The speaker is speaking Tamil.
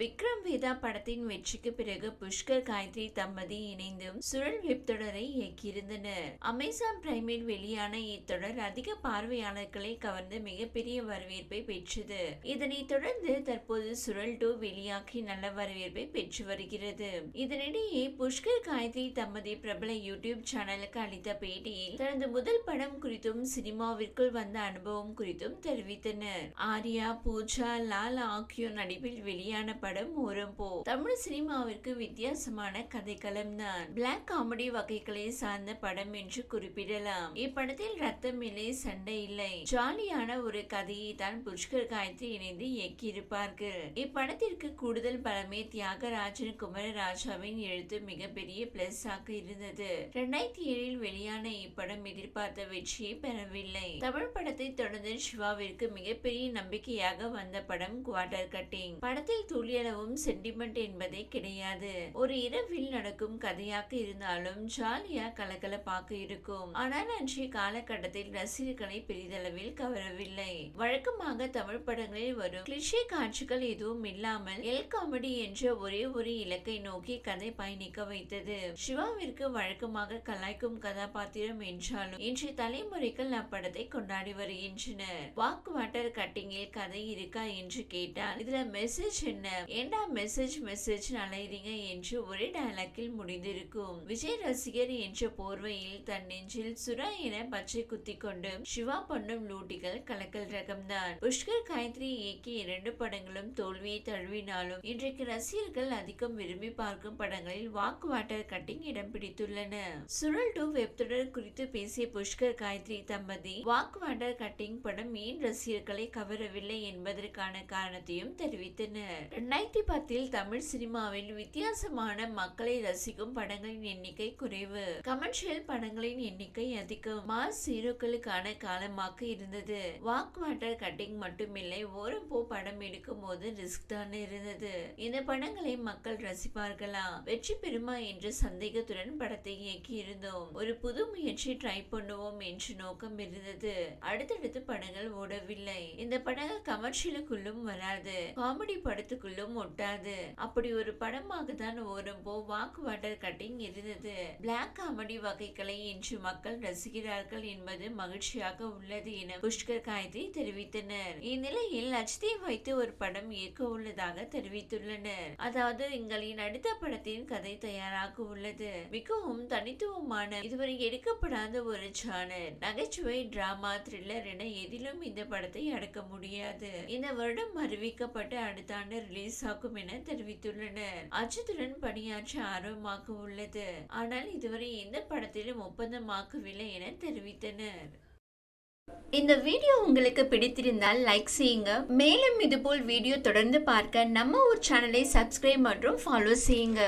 விக்ரம் வேதா படத்தின் வெற்றிக்கு பிறகு புஷ்கர் காயத்ரி தம்பதி இணைந்தும் சுழல் வெப் தொடரை இயக்கியிருந்தனர். அமேசான் பிரைமில் வெளியான இத்தொடர் அதிக பார்வையாளர்களை கவர்ந்து மிகப்பெரிய வரவேற்பை பெற்றது. இதனைத் தொடர்ந்து தற்போது சுழல் டூ வெளியாகி நல்ல வரவேற்பை பெற்று வருகிறது. இதனிடையே புஷ்கர் காயத்ரி தம்பதி பிரபல யூடியூப் சேனலுக்கு அளித்த பேட்டியில் தனது முதல் படம் குறித்தும் சினிமாவிற்குள் வந்த அனுபவம் குறித்தும் தெரிவித்தனர். ஆர்யா பூஜா லால் ஆகியோர் நடிப்பில் வெளியான படம் ஓரம்போ தமிழ் சினிமாவிற்கு வித்தியாசமான கதைக்களம் தான். பிளாக் காமெடி வகைகளை சார்ந்த படம் என்று குறிப்பிடலாம். இப்படத்தில் ரத்தம் இல்லை சண்டை இல்லை. ஜாலியான ஒரு கதையை தான் புஷ்கர் காயத்ரி இணைந்து இயக்கியிருப்பார்கள். இப்படத்திற்கு கூடுதல் பலமே தியாகராஜன் குமரராஜாவின் எழுத்து மிகப்பெரிய பிளஸ் ஆக இருந்தது. இரண்டாயிரத்தி ஏழில் வெளியான இப்படம் எதிர்பார்த்த வெற்றியை பெறவில்லை. தமிழ் படத்தை தொடர்ந்து சிவாவிற்கு மிகப்பெரிய நம்பிக்கையாக வந்த படம் குவார்டர் கட்டிங் படத்தில் துளியளவும் சென்டிமெண்ட் என்பதே கிடையாது. ஒரு இரவில் நடக்கும் கதையாக இருந்தாலும் ஜாலியா கலகலப்பாக இருக்கும். ஆனால் அன்றைய காலகட்டத்தில் ரசிகர்களை பெரிதளவில் கவரவில்லை. வழக்கமாக தமிழ் படங்களில் வரும் கிளிஷே காட்சிகள் எதுவும் இல்லாமல் எல் காமெடி என்ற ஒரே ஒரு இலக்கை நோக்கி கதை பயணிக்க வைத்தது. சிவாவிற்கு வழக்கமாக கலாய்க்கும் கதாபாத்திரம் என்றாலும் இன்றைய தலைமுறைகள் அப்படத்தை கொண்டாடி வருகின்றனர். வாக் வாட்டர் கட்டிங்கில் கதை இருக்கா என்று கேட்டால் இதுல மெசேஜ் என்ன? ஏண்டா மெசேஜ் மெசேஜ் அலைறீங்க என்று ஒரே டயலாக்கில் முடிந்திருக்கும். விஜய் ரசிகர் என்ற போர்வையில் தன் நெஞ்சில் சுரா என பச்சை குத்தி கொண்டு சிவா பண்ணும் லூட்டிகள் கலக்கல் ரகம்தான். புஷ்கர் காயத்ரி இயக்கிய இரண்டு படங்களும் தோல்வியை தழுவினாலும் இன்றைக்கு ரசிகர்கள் அதிகம் விரும்பி பார்க்கும் படங்களில் வாக்கு வாட்டர் கட்டிங் இடம் பிடித்துள்ளன. சுழல் டூ வெப் தொடர் குறித்து பேசிய புஷ்கர் காயத்ரி தம்பதி வாக்கு வாட்டர் கட்டிங் படம் ஏன் ரசிகர்களை கவரவில்லை என்பதற்கான காரணத்தையும் தெரிவித்தனர். ரெண்டாயிரத்தி பத்தில் தமிழ் சினிமாவில் வித்தியாசமான மக்களை ரசிக்கும் படங்களின் எண்ணிக்கை குறைவு. கமர்ஷியல் படங்களின் எண்ணிக்கை அதிகம். மாஸ் ஹீரோக்களுக்கான காலமாக இருந்தது. வாக் வாட்டர் கட்டிங் மட்டுமில்லை ஓரம் போ படம் எடுக்கும் போது ரிஸ்க் தான் இருந்தது. இந்த படங்களை மக்கள் ரசிப்பார்களா? வெற்றி பெறுமா என்ற சந்தேகத்துடன் படத்தை இயக்கி இருந்தோம் ஒரு புது முயற்சி ட்ரை பண்ணுவோம் என்று நோக்கம் இருந்தது. அடுத்தடுத்து படங்கள் ஓடவில்லை. இந்த படங்கள் கமர்ஷியலுக்குள்ளும் வராது. காமெடி படத்துக்குள்ளும் ஒட்டாது. அப்படி ஒரு படமாக தான் ஓரம்போ வாக் வாட்டர் கட்டிங் இருந்தது. பிளாக் காமெடி வகைகளை இன்று மக்கள் ரசிக்கிறார்கள் என்பது மகிழ்ச்சியாக உள்ளது என புஷ்கர் காயத்ரி தெரிவித்தனர். இந்நிலையில் அஜித்தை வைத்து ஒரு படம் இயக்க உள்ளதாக தெரிவித்துள்ளனர். அதாவது எங்களின் அடுத்த படத்தின் கதை தயாராக உள்ளது. மிகவும் தனித்துவமான இதுவரை எடுக்கப்படாத ஒரு சேனல் நகைச்சுவை டிராமா த்ரில்லர் என எதிலும் இந்த படத்தை அடக்க முடியாது. இந்த வருடம் அறிவிக்கப்பட்டு அடுத்த ஆண்டு ரிலீஸ் ரிலீஸாகும் என தெரிவித்துள்ளனர். அஜித்துடன் பணியாற்ற ஆர்வமாக உள்ளது ஆனால் இதுவரை எந்த படத்திலும் ஒப்பந்தமாக்கவில்லை என தெரிவித்தனர். இந்த வீடியோ உங்களுக்கு பிடித்திருந்தால் லைக் செய்யுங்க. மேலும் இதுபோல் வீடியோ தொடர்ந்து பார்க்க நம்ம ஒரு சேனலை சப்ஸ்கிரைப் மற்றும் ஃபாலோ செய்யுங்க.